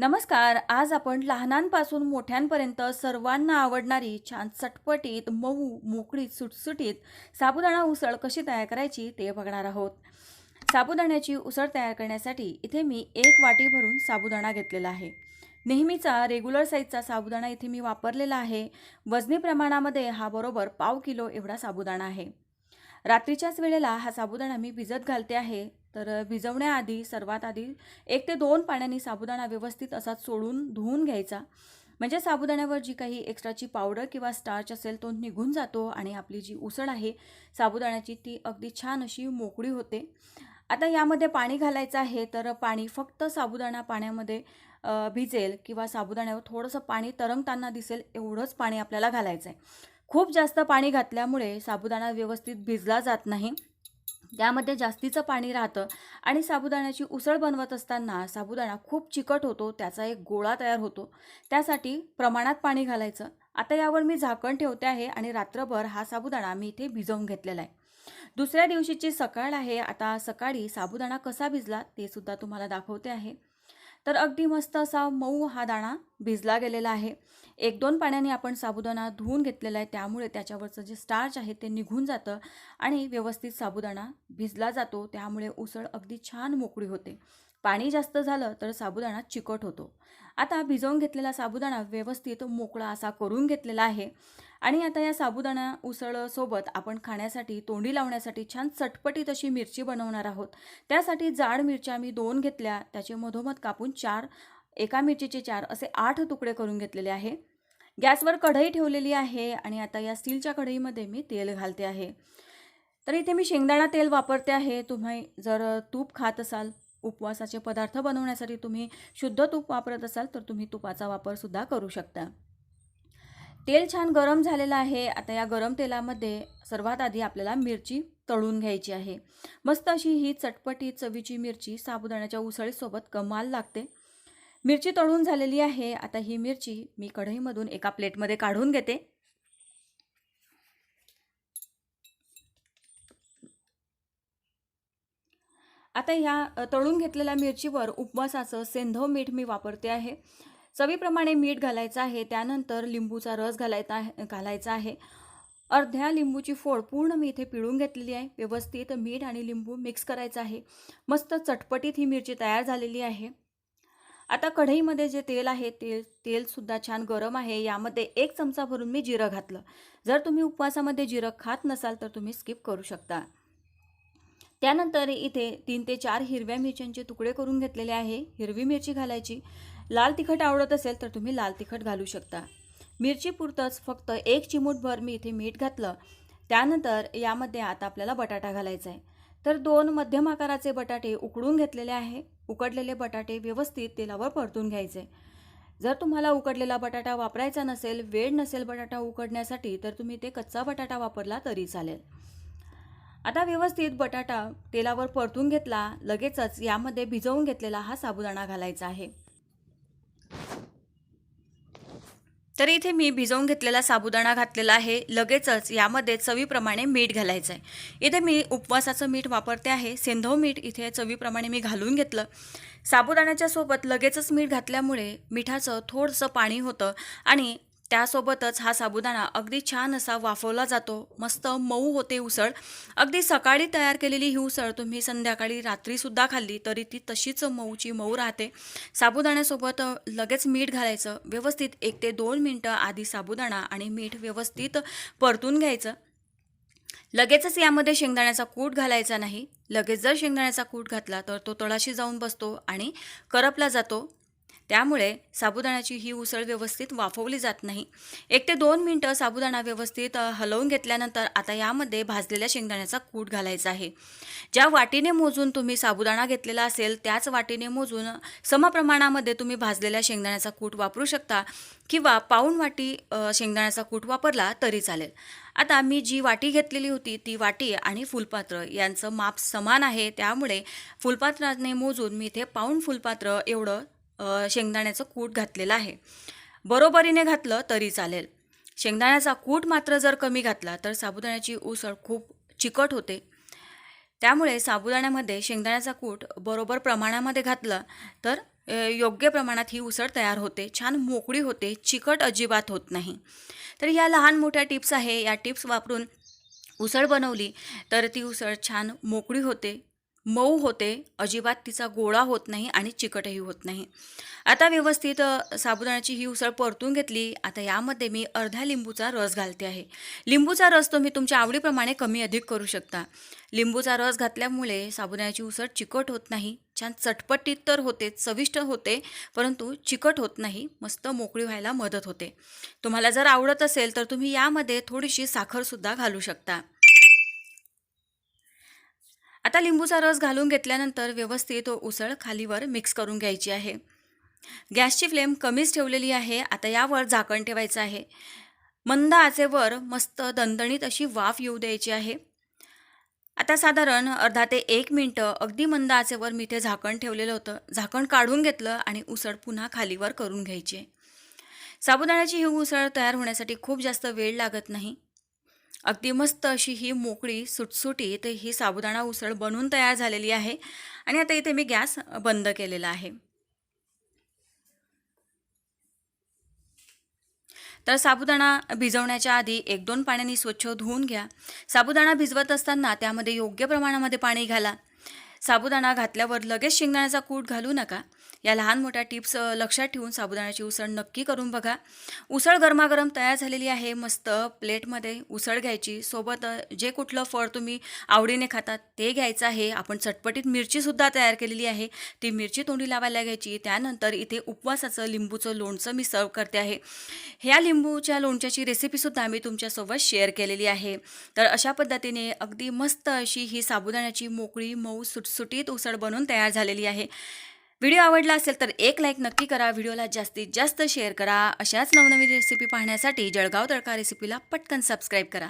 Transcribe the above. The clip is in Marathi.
नमस्कार आज आपण लहानांपासून मोठ्यांपर्यंत सर्वांना आवडणारी छान चटपटीत मऊ मोकळीत सुटसुटीत साबुदाणा उसळ कशी तयार करायची ते बघणार आहोत. साबुदाण्याची उसळ तयार करण्यासाठी इथे मी एक वाटी भरून साबुदाणा घेतलेला आहे. नेहमीचा रेग्युलर साईजचा साबुदाणा इथे मी वापरलेला आहे. वजनी प्रमाणामध्ये हा बरोबर पाव किलो एवढा साबुदाणा आहे. रात्रीच्याच वेळेला हा साबुदाणा मी भिजत घालते आहे. तर भिजवण्याआधी सर्वात आधी एक ते दोन पाण्याने साबुदाणा व्यवस्थित असा सोडून धुवून घ्यायचा. म्हणजे साबुदाण्यावर जी काही एक्स्ट्राची पावडर किंवा स्टार्च असेल तो निघून जातो आणि आपली जी उसळ आहे साबुदाण्याची ती अगदी छान अशी मोकळी होते. आता यामध्ये पाणी घालायचं आहे तर पाणी फक्त साबुदाणा पाण्यामध्ये भिजेल किंवा साबुदाण्यावर थोडंसं पाणी तरंगताना दिसेल एवढंच पाणी आपल्याला घालायचं आहे खूप जास्त पाणी घातल्यामुळे साबुदाणा व्यवस्थित भिजला जात नाही. त्यामध्ये जास्तीचं पाणी राहतं आणि साबुदाण्याची उसळ बनवत असताना साबुदाणा खूप चिकट होतो त्याचा एक गोळा तयार होतो. त्यासाठी प्रमाणात पाणी घालायचं. आता यावर मी झाकण ठेवते आहे आणि रात्रभर हा साबुदाणा मी इथे भिजवून घेतलेला आहे. दुसऱ्या दिवशीची सकाळ आहे. आता सकाळी साबुदाणा कसा भिजला ते सुद्धा तुम्हाला दाखवते आहे. तर अगदी मस्त असा मऊ हा दाणा भिजला गेलेला आहे. एक दोन पाण्याने आपण साबुदाणा धुवून घेतलेला आहे. त्यामुळे त्याच्यावरचं जे स्टार्च आहे ते निघून जातं आणि व्यवस्थित साबुदाणा भिजला जातो. त्यामुळे उसळ अगदी छान मोकळी होते. पाणी जास्त झालं तर साबुदाणा चिकट होतो. आता भिजवून घेतलेला साबुदाणा व्यवस्थित मोकळा असा करून घेतलेला आहे. आणि आता या साबुदाणा उसळसोबत आपण खाण्यासाठी तोंडी लावण्यासाठी छान चटपटीत अशी मिरची बनवणार आहोत. त्यासाठी जाड मिरच्या मी दोन घेतल्या त्याचे मधोमध कापून चार एका मिरचीचे चार असे आठ तुकडे करून घेतलेले आहे. गॅसवर कढई ठेवलेली आहे आणि आता या स्टीलच्या कढईमध्ये मी तेल घालते आहे. तर इथे मी शेंगदाणा तेल वापरते आहे. तुम्ही जर तूप खात असाल उपवासाचे पदार्थ बनवण्यासाठी तुम्ही शुद्ध तूप वापरत असाल तर तुम्ही तुपाचा वापरसुद्धा करू शकता. तेल छान गरम झालेलं आहे. आता या गरम तेलामध्ये सर्वात आधी आपल्याला मिरची तळून घ्यायची आहे. मस्त अशी ही चटपटी चवीची मिरची साबुदाण्याच्या उसळीसोबत कमाल लागते. मिरची तळून झालेली आहे. आता ही मिरची मी कढईमधून एका प्लेटमध्ये काढून घेते. आता ह्या तळून घेतलेल्या मिरचीवर उपवासाचं सेंधव मीठ मी वापरते आहे. चवीप्रमाणे मीठ घालायचं आहे त्यानंतर लिंबूचा रस घालायचा आहे घालायचा आहे. अर्ध्या लिंबूची फोड पूर्ण मी इथे पिळून घेतलेली आहे. व्यवस्थित मीठ आणि लिंबू मिक्स करायचं आहे. मस्त चटपटीत ही मिरची तयार झालेली आहे. आता कढईमध्ये जे तेल आहे ते तेलसुद्धा छान गरम आहे. यामध्ये एक चमचा भरून मी जिरं घातलं. जर तुम्ही उपवासामध्ये जिरं खात नसाल तर तुम्ही स्किप करू शकता. त्यानंतर इथे तीन ते चार हिरव्या मिरच्यांचे तुकडे करून घेतलेले आहे. हिरवी मिरची घालायची. लाल तिखट आवडत असेल तर तुम्ही लाल तिखट घालू शकता. मिरची पुरतंच फक्त एक चिमूटभर मी इथे मीठ घातलं. त्यानंतर यामध्ये आता आपल्याला बटाटा घालायचा आहे तर दोन मध्यम आकाराचे बटाटे उकडून घेतलेले आहे. उकडलेले बटाटे व्यवस्थित तेलावर परतून घ्यायचे. जर तुम्हाला उकडलेला बटाटा वापरायचा नसेल वेळ नसेल बटाटा उकडण्यासाठी तर तुम्ही ते कच्चा बटाटा वापरला तरी चालेल. आता व्यवस्थित बटाटा तेलावर परतून घेतला लगेचच यामध्ये भिजवून घेतलेला हा साबुदाणा घालायचा आहे. तर इथे मी भिजवून घेतलेला साबुदाणा घातलेला आहे लगेचच यामध्ये चवीप्रमाणे मीठ घालायचं आहे इथे मी उपवासाचं मीठ वापरते आहे सेंधव मीठ इथे चवीप्रमाणे मी घालून घेतलं. साबुदाण्याच्या सोबत लगेचच मीठ घातल्यामुळे मिठाचं थोडंसं पाणी होतं आणि त्यासोबतच हा साबुदाणा अगदी छान असा वाफवला जातो. मस्त मऊ होते उसळ. अगदी सकाळी तयार केलेली ही उसळ तुम्ही संध्याकाळी रात्रीसुद्धा खाल्ली तरी ती तशीच मऊची मऊ राहते. साबुदाण्यासोबत लगेच मीठ घालायचं. व्यवस्थित एक ते दोन मिनटं आधी साबुदाणा आणि मीठ व्यवस्थित परतून घ्यायचं. लगेचच यामध्ये शेंगदाण्याचा कूट घालायचा नाही. लगेच जर शेंगदाण्याचा कूट घातला तर तो तळाशी जाऊन बसतो आणि करपला जातो. त्यामुळे साबुदाण्याची ही उसळ व्यवस्थित वाफवली जात नाही. एक ते दोन मिनटं साबुदाणा व्यवस्थित हलवून घेतल्यानंतर आता यामध्ये भाजलेल्या शेंगदाण्याचा कूट घालायचा आहे. ज्या वाटीने मोजून तुम्ही साबुदाणा घेतलेला असेल त्याच वाटीने मोजून समप्रमाणामध्ये तुम्ही भाजलेल्या शेंगदाण्याचा कूट वापरू शकता किंवा पाऊण वाटी शेंगदाण्याचा कूट वापरला तरी चालेल. आता मी जी वाटी घेतलेली होती ती वाटी आणि फुलपात्र यांचं माप समान आहे त्यामुळे फुलपात्राने मोजून मी इथे पाऊण फुलपात्र एवढं शेंगदाण्याचं कूट घातलेलं आहे. बरोबरीने घातलं तरी चालेल. शेंगदाण्याचा कूट मात्र जर कमी घातला तर साबुदाण्याची उसळ खूप चिकट होते. त्यामुळे साबुदाण्यामध्ये शेंगदाण्याचा कूट बरोबर प्रमाणामध्ये घातलं तर योग्य प्रमाणात ही उसळ तयार होते. छान मोकळी होते चिकट अजिबात होत नाही. तर या लहान मोठ्या टिप्स आहे. या टिप्स वापरून उसळ बनवली तर ती उसळ छान मोकळी होते. मऊ होते अजिबात तिचा गोळा होत नाही आणि चिकटही होत नाही. आता व्यवस्थित साबुदाण्याची ही उसळ परतून घेतली. आता यामध्ये मी अर्ध्या लिंबूचा रस घालते आहे. लिंबूचा रस तुम्ही तुमच्या आवडीप्रमाणे कमी अधिक करू शकता. लिंबूचा रस घातल्यामुळे साबुदाण्याची उसळ चिकट होत नाही. छान चटपटीत तर होते चविष्ट होते परंतु चिकट होत नाही मस्त मोकळी व्हायला मदत होते. तुम्हाला जर आवडत असेल तर तुम्ही यामध्ये थोडीशी साखरसुद्धा घालू शकता. आता लिंबूचा रस घालून घेतल्यानंतर व्यवस्थित उसळ खालीवर मिक्स करून घ्यायची आहे. गॅसची फ्लेम कमीच ठेवलेली आहे. आता यावर झाकण ठेवायचं आहे. मंद आचेवर मस्त दणदणीत अशी वाफ येऊ द्यायची आहे. आता साधारण अर्धा ते एक मिनटं अगदी मंद आचेवर मी ते झाकण ठेवलेलं होतं. झाकण काढून घेतलं आणि उसळ पुन्हा खालीवर करून घ्यायची आहे. साबुदाण्याची ही उसळ तयार होण्यासाठी खूप जास्त वेळ लागत नाही. अगदी मस्त अशी ही मोकळी सुटसुटीत ही साबुदाणा उसळ बनवून तयार झालेली आहे. आणि आता इथे मी गॅस बंद केलेला आहे. तर साबुदाणा भिजवण्याच्या आधी एक दोन पाण्याने स्वच्छ धुवून घ्या. साबुदाणा भिजवत असताना त्यामध्ये योग्य प्रमाणामध्ये पाणी घाला. साबुदाणा घातल्यावर लगेच शेंगदाण्याचा कूट घालू नका. या लहान मोठ्या टिप्स लक्षात ठेवून साबुदाण्याची उसळ नक्की करून बघा. उसळ गरमागरम तयार झालेली आहे मस्त प्लेटमध्ये उसळ घ्यायची. सोबत जे कुठलं फळ तुम्ही आवडीने खातात ते घ्यायचं आहे. आपण चटपटीत मिरचीसुद्धा तयार केलेली आहे. ती मिरची तोंडी लावायला घ्यायची. त्यानंतर इथे उपवासाचं लिंबूचं लोणचं मी सर्व करते आहे. ह्या लिंबूच्या लोणच्याची रेसिपीसुद्धा मी तुमच्यासोबत शेअर केलेली आहे. तर अशा पद्धतीने अगदी मस्त अशी ही साबुदाण्याची मोकळी मऊ सुटसुटीत उसळ बनवून तयार झालेली आहे. व्हिडिओ आवडला असेल तर एक लाईक नक्की करा. व्हिडिओला जास्तीत जास्त शेअर करा. अशाच नवनवीन रेसिपी पाहण्यासाठी जळगाव तडका रेसिपीला पटकन सबस्क्राईब करा.